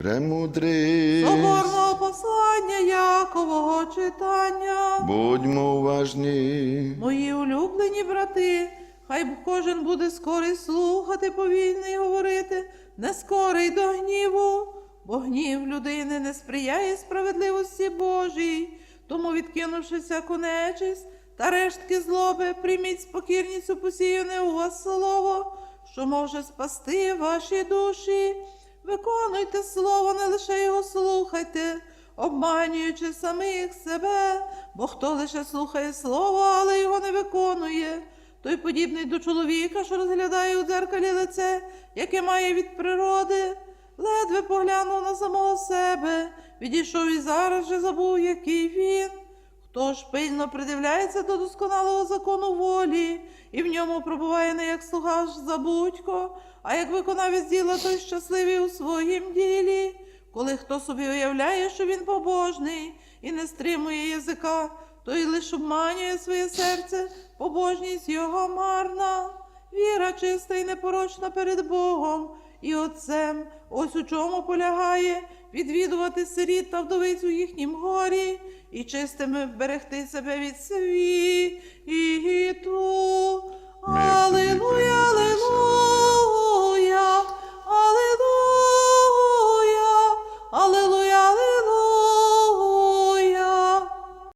Премудрий, Соборного послання Якового читання. будьмо уважні. Мої улюблені брати, хай кожен буде скорий слухати, повільний говорити, не скорий до гніву, бо гнів людини не сприяє справедливості Божій. Тому, відкинувши всяку нечисть та рештки злоби, прийміть спокірність посіяне у вас слово, що може спасти ваші душі. Виконуйте слово, не лише його слухайте, обманюючи самих себе, бо хто лише слухає слово, але його не виконує, той подібний до чоловіка, що розглядає у дзеркалі лице, яке має від природи, ледве поглянув на самого себе, відійшов і зараз же забув, який він. Хто ж пильно придивляється до досконалого закону волі, і в ньому пробуває не як слуга забудько, а як виконавець діла, той щасливий у своїм ділі. Коли хто собі уявляє, що він побожний і не стримує язика, той лише обманює своє серце, побожність його марна. Віра чиста і непорочна перед Богом і Отцем. Ось у чому полягає відвідувати сиріт та вдовиць у їхнім горі, і чистими вберегти себе від світу.